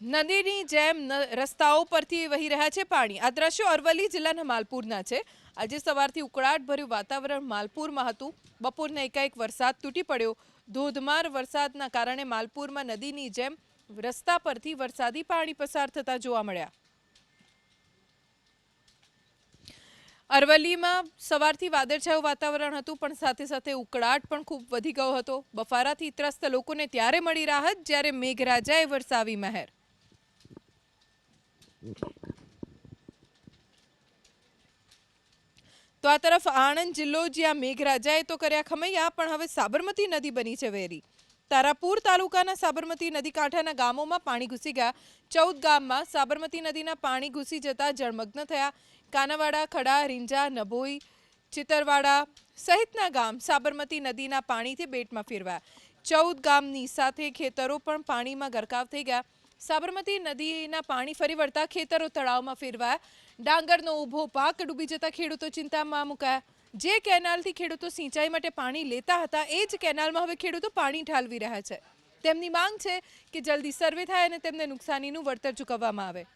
નદીની જેમ રસ્તાઓ પરથી વહી રહ્યા છે પાણી. આ દ્રશ્યો અરવલ્લી જિલ્લાના માલપુરના છે. આજે સવારથી ઉકળાટ ભર્યું વાતાવરણ માલપુરમાં હતું. બપોરના એકાએક વરસાદ તૂટી પડ્યો. ધોધમાર વરસાદના કારણે માલપુરમાં નદીની જેમ રસ્તા પરથી વરસાદી પાણી પસાર થતા જોવા મળ્યા. અરવલ્લીમાં સવારથી વાદળછાયું વાતાવરણ હતું, પણ સાથે સાથે ઉકળાટ પણ ખૂબ વધી ગયો હતો. બફારાથી ત્રસ્ત લોકોને ત્યારે મળી રાહત જ્યારે મેઘરાજાએ વરસાવી મહેર. તો આ તરફ આણંદ જિલ્લો જ્યાં મેઘરાજાએ તો કર્યા ખમૈયા, પણ હવે સાબરમતી નદી બની છે વેરી. તારાપુર તાલુકાના સાબરમતી નદી કાંઠાના ગામોમાં પાણી ઘૂસી ગયા. ચૌદ ગામમાં સાબરમતી નદીના પાણી ઘૂસી જતા જળમગ્ન થયા. કાનાવાડા, ખડા, રીંજા, નભોઈ, ચિતરવાડા સહિતના ગામ સાબરમતી નદીના પાણીથી બેટમાં ફેરવાયા. ચૌદ ગામની સાથે ખેતરો પણ પાણીમાં ગરકાવ થઈ ગયા. સાબરમતી નદીના પાણી ફરી વળતા ખેતરો તળાવમાં ફેરવાયા. ડાંગરનો ઊભો પાક ડૂબી જતા ખેડૂતો ચિંતામાં મુકાયા. જે કેનાલથી ખેડૂતો સિંચાઈ માટે પાણી લેતા હતા, એ જ કેનાલમાં હવે ખેડૂતો પાણી ઠાલવી રહ્યા છે. તેમની માંગ છે કે જલ્દી સર્વે થાય અને તેમને નુકસાનીનું વળતર ચૂકવવામાં આવે.